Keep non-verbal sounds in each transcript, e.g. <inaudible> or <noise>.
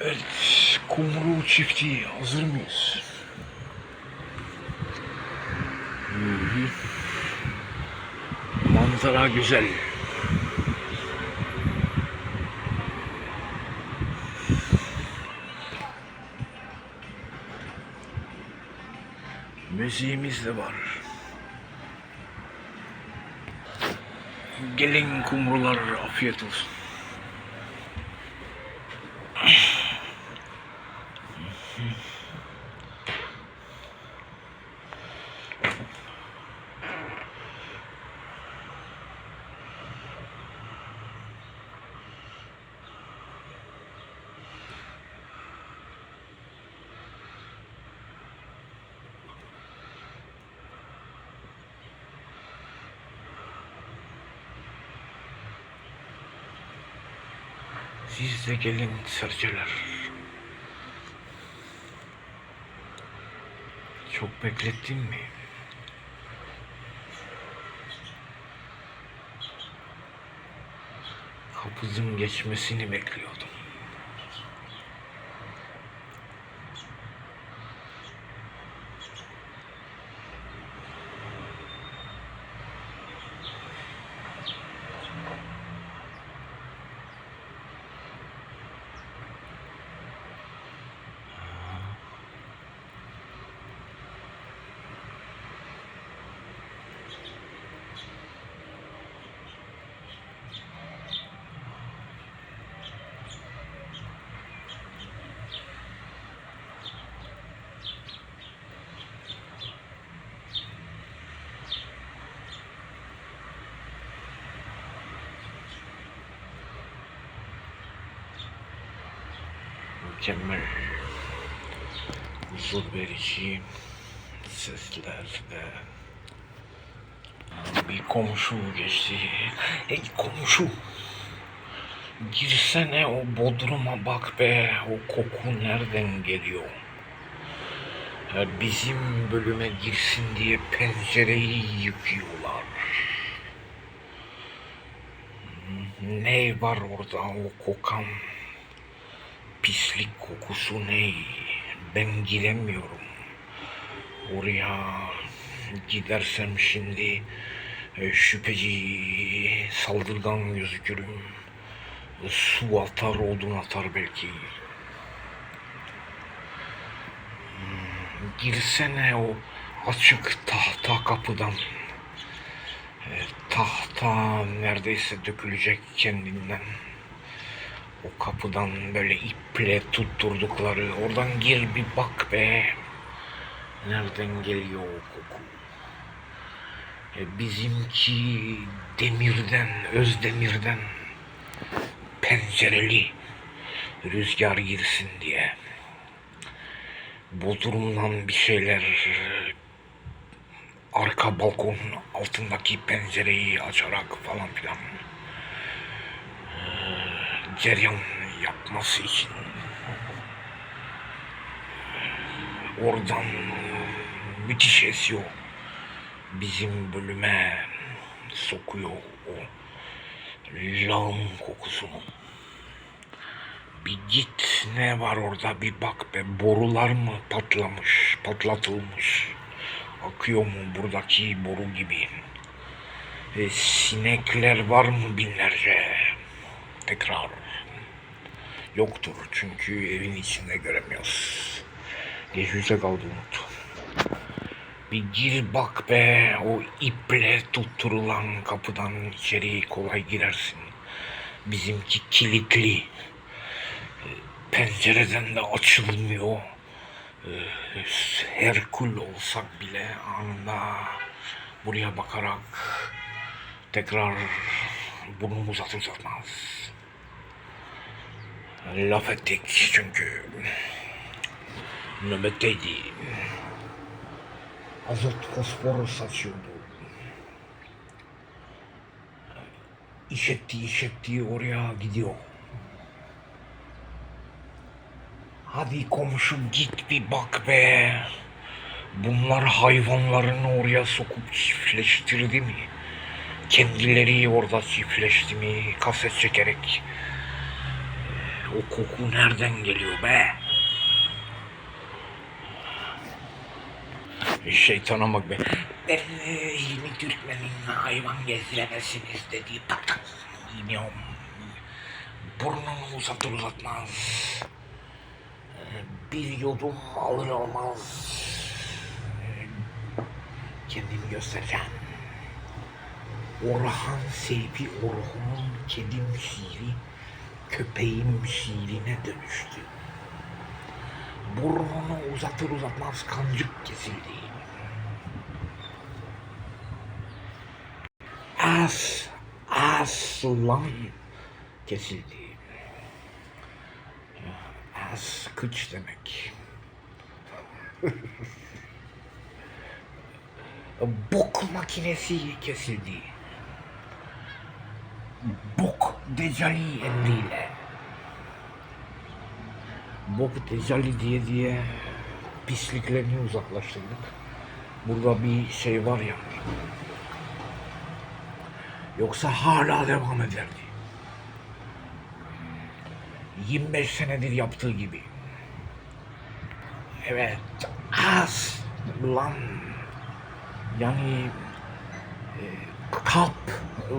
Evet, kumru çiftliği hazır mıyız? Manzara güzel. Müziğimiz de var. Gelin kumrular afiyet olsun. Siz de gelin serçeler. Çok beklettin mi? Kapızın geçmesini bekliyordum. Mükemmel. Huzur verici sesler ve bir komşu geçti. Ey komşu. Girsene o bodruma bak be. O koku nereden geliyor? Bizim bölüme girsin diye pencereyi yıkıyorlar. Ne var orada o kokan? Pislik kokusu ne? Ben giremiyorum. Oraya gidersem şimdi e, şüpheci saldırgan gözükürüm. Su atar, odun atar belki. Hmm, Girsene o açık tahta kapıdan. E, Tahta neredeyse dökülecek kendinden. O kapıdan böyle iple tutturdukları oradan gir bir bak be. Nereden geliyor o koku? E, bizimki demirden, öz demirden pencereli rüzgar girsin diye. Bodrumdan bir şeyler arka balkonun altındaki pencereyi açarak falan filan cereyan yapması için. Oradan müthiş esiyor. Bizim bölüme sokuyor o lağım kokusunu. Bir git ne var orada bir bak be borular mı patlamış patlatılmış? Akıyor mu buradaki boru gibi? E, sinekler var mı binlerce? Tekrar yoktur çünkü evin içinde göremiyoruz. Geçmişte kaldı umut. Bir gir bak be o iple tutturulan kapıdan içeri kolay girersin. Bizimki kilitli. Pencereden de açılmıyor. Herkül olsak bile anında buraya bakarak tekrar burnumuzu uzatmaz. Laf ettik çünkü nöbetteydi. Azot fosforu saçıyordu. İş etti, iş etti oraya gidiyor. Hadi komşu git bir bak be. Bunlar hayvanlarını oraya sokup çiftleştirdi mi? Kendileri orada çiftleşti mi? Kaset çekerek O koku nereden geliyor be? Şeytana bak be. E, yeni Türkmen'in hayvan gezdiremezsiniz dediği tak tak iniyorum. Burnunu uzatır uzatmaz. Bir yudum alır almaz. Kendimi göstereceğim. Orhan Seyfi Orhan'ın kedim şiiri köpeğim şiirine dönüştü. Burnunu uzatır uzatmaz kancık kesildi. As, aslan kesildi. As kıç demek. <laughs> Bok makinesi kesildi. Bok decali emriyle. Bok decali diye diye pisliklerini uzaklaştırdık. Burada bir şey var ya. Yoksa hala devam ederdi. 25 senedir yaptığı gibi. Evet. Az lan. Yani e, kap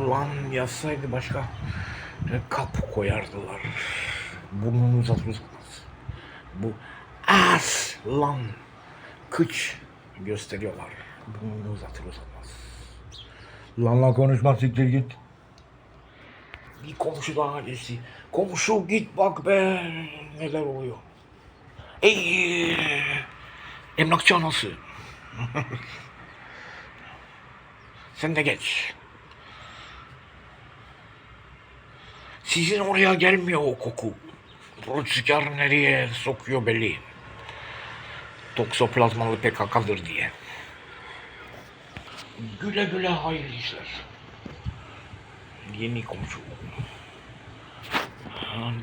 lan yazsaydı başka kap koyardılar. Burnunu uzatır uzatmaz. Bu as lan kıç gösteriyorlar. Burnunu uzatır uzatmaz. Lanla konuşma siktir git. Bir komşu daha geçti. Komşu git bak be neler oluyor. Ey emlakçı anası. <laughs> Sen de geç. Sizin oraya gelmiyor o koku. Rüzgar nereye sokuyor belli. Toksoplazmalı PKK'dır diye. Güle güle hayırlı işler. Yeni komşu.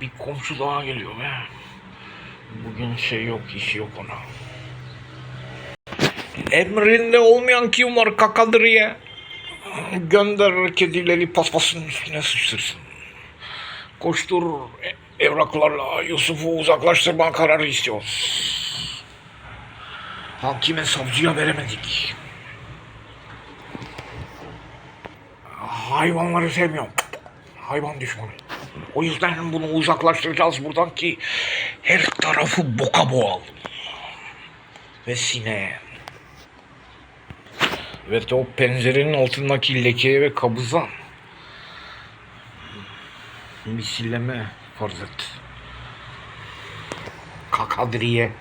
Bir komşu daha geliyor be. Bugün şey yok, işi yok ona. Emrinde olmayan kim var kakadır ya? Gönder kedileri paspasın üstüne sıçtırsın. Koştur e- evraklarla Yusuf'u uzaklaştırma kararı istiyoruz. Hakime savcıya veremedik. Hayvanları sevmiyorum. Hayvan düşmanı. O yüzden bunu uzaklaştıracağız buradan ki her tarafı boka boğalım. Ve sineye. Evet o pencerenin altındaki lekeye ve kabıza misilleme farz et. Kakadriye.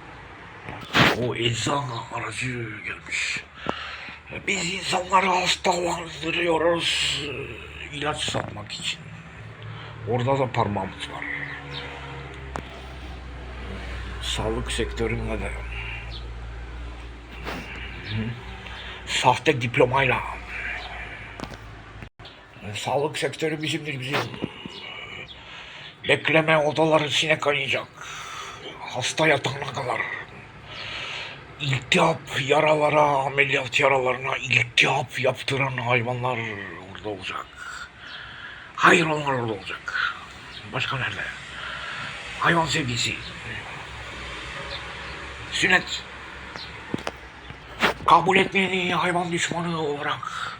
O eczane aracı gelmiş. Biz insanları hastalandırıyoruz ilaç satmak için. Orada da parmağımız var. Sağlık sektöründe de. Sahte diplomayla. Sağlık sektörü bizimdir bizim. Bekleme odaları sinek kaynayacak. Hasta yatağına kadar. İltihap yaralara, ameliyat yaralarına iltihap yaptıran hayvanlar orada olacak. Hayır onlar orada olacak. Başka nerede? Hayvan sevgisi. Sünnet. Kabul etmeyeni hayvan düşmanı olarak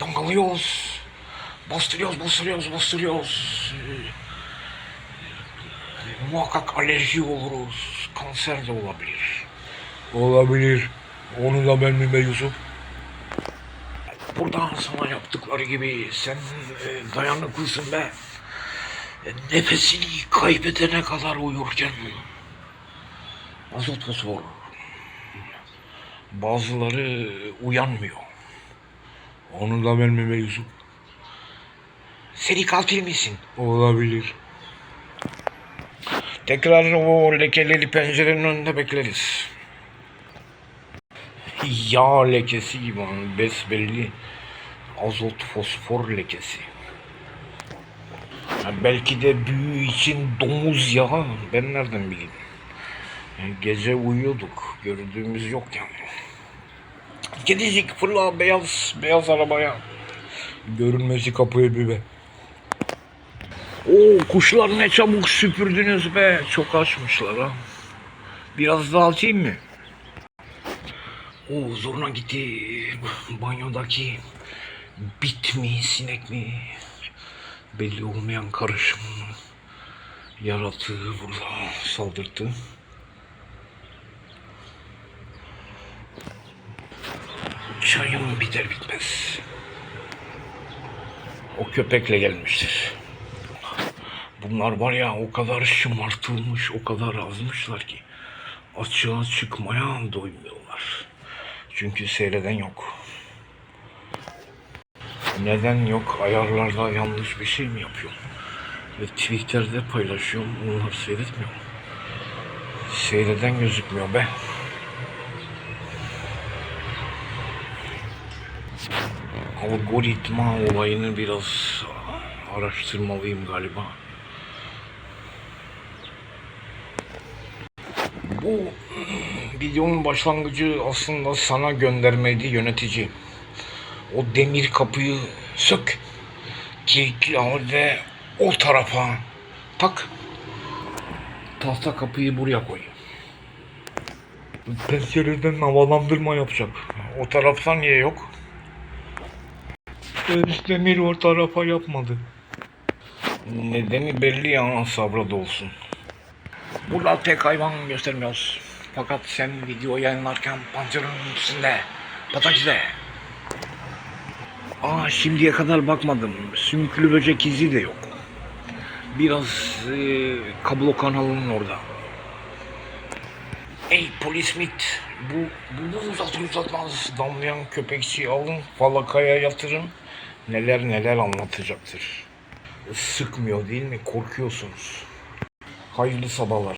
dangalıyoruz. Bastırıyoruz, bastırıyoruz, bastırıyoruz. Muhakkak alerji oluruz. Kanser de olabilir. Olabilir. Onu da ben be Yusuf? Burada sana yaptıkları gibi sen e, dayanıklısın be. E, nefesini kaybedene kadar uyurken azot fosfor. Bazıları uyanmıyor. Onu da ben be Yusuf? Seni katil misin? Olabilir. Tekrar o lekeleri pencerenin önünde bekleriz. Yağ lekesi gibi besbelli azot fosfor lekesi. Ha, belki de büyü için domuz yağı ben nereden bileyim. Yani gece uyuyorduk gördüğümüz yok yani. Kedicik fırla beyaz beyaz arabaya. Görünmesi kapıyı bir be. Oo kuşlar ne çabuk süpürdünüz be. Çok açmışlar ha. Biraz daha açayım mı? Oo zoruna gitti. Banyodaki bit mi sinek mi? Belli olmayan karışım yaratığı burada saldırdı. Çayım biter bitmez. O köpekle gelmiştir. Bunlar var ya o kadar şımartılmış, o kadar azmışlar ki açığa çıkmaya doymuyorlar. Çünkü seyreden yok. Neden yok? Ayarlarda yanlış bir şey mi yapıyorum? Ve Twitter'de paylaşıyorum. Onlar seyretmiyor. Seyreden gözükmüyor be. Algoritma olayını biraz araştırmalıyım galiba. Bu videonun başlangıcı aslında sana göndermeydi yönetici. O demir kapıyı sök. Kilitli al ve o tarafa tak. Tahta kapıyı buraya koy. Pencereden havalandırma yapacak. O taraftan niye yok? Demir o tarafa yapmadı. Nedeni belli ya sabrada olsun. Burada tek hayvan göstermiyoruz. Fakat sen video yayınlarken pancarın üstünde, patatesde. Aa şimdiye kadar bakmadım. Sümüklü böcek izi de yok. Biraz e, kablo kanalının orada. Ey polis mit, bu, bu, bu uzatır uzatmaz damlayan köpekçiyi alın, falakaya yatırın. Neler neler anlatacaktır. Sıkmıyor değil mi? Korkuyorsunuz. Hayırlı sabahlar.